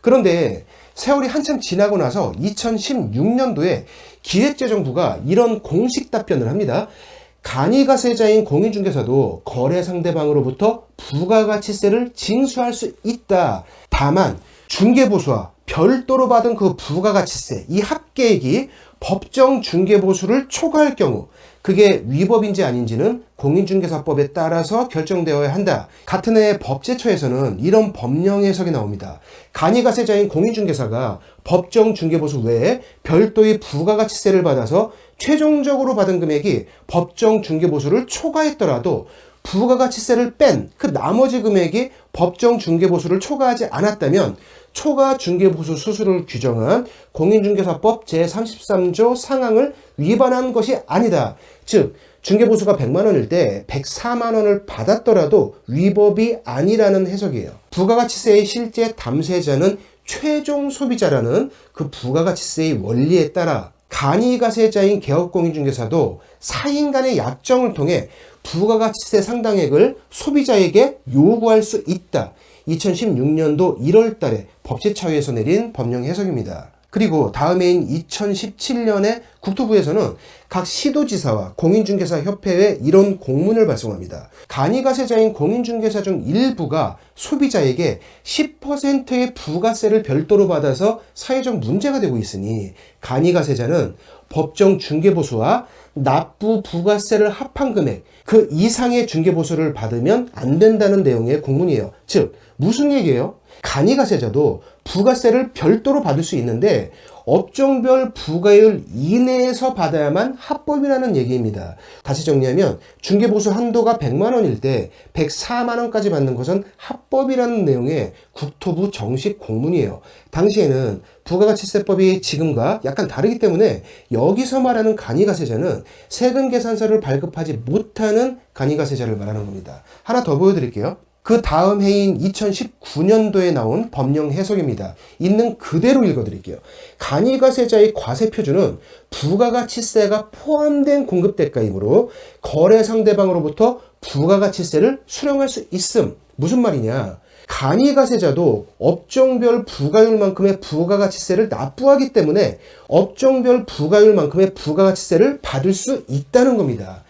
그런데 세월이 한참 지나고 나서 2016년도에 기획재정부가 이런 공식 답변을 합니다. 간이가세자인 공인중개사도 거래 상대방으로부터 부가가치세를 징수할 수 있다. 다만 중개보수와 별도로 받은 그 부가가치세 이 합계액이 법정 중개보수를 초과할 경우 그게 위법인지 아닌지는 공인중개사법에 따라서 결정되어야 한다. 같은 해 법제처에서는 이런 법령 해석이 나옵니다. 간이가세자인 공인중개사가 법정 중개보수 외에 별도의 부가가치세를 받아서 최종적으로 받은 금액이 법정 중개보수를 초과했더라도 부가가치세를 뺀 그 나머지 금액이 법정 중개보수를 초과하지 않았다면 초과 중개보수 수수를 규정한 공인중개사법 제33조 상항을 위반한 것이 아니다. 즉 중개보수가 100만 원일 때 104만 원을 받았더라도 위법이 아니라는 해석이에요. 부가가치세의 실제 담세자는 최종 소비자라는 그 부가가치세의 원리에 따라 간이가세자인 개업공인중개사도 사인 간의 약정을 통해 부가가치세 상당액을 소비자에게 요구할 수 있다. 2016년도 1월 달에 법제처에서 내린 법령 해석입니다. 그리고 다음 해인 2017년에 국토부에서는 각 시도지사와 공인중개사 협회에 이런 공문을 발송합니다. 간이가세자인 공인중개사 중 일부가 소비자에게 10%의 부가세를 별도로 받아서 사회적 문제가 되고 있으니 간이가세자는 법정 중개보수와 납부 부가세를 합한 금액 그 이상의 중개보수를 받으면 안 된다는 내용의 공문이에요. 즉 무슨 얘기예요? 간이가세자도 부가세를 별도로 받을 수 있는데 업종별 부가율 이내에서 받아야만 합법이라는 얘기입니다. 다시 정리하면 중개보수 한도가 100만 원일 때 104만 원까지 받는 것은 합법이라는 내용의 국토부 정식 공문이에요. 당시에는 부가가치세법이 지금과 약간 다르기 때문에 여기서 말하는 간이가세자는 세금 계산서를 발급하지 못하는 간이가세자를 말하는 겁니다. 하나 더 보여드릴게요. 그 다음 해인 2019년도에 나온 법령 해석입니다. 있는 그대로 읽어드릴게요. 간이가세자의 과세표준은 부가가치세가 포함된 공급대가이므로 거래 상대방으로부터 부가가치세를 수령할 수 있음. 무슨 말이냐? 간이가세자도 업종별 부가율만큼의 부가가치세를 납부하기 때문에 업종별 부가율만큼의 부가가치세를 받을 수 있다는 겁니다.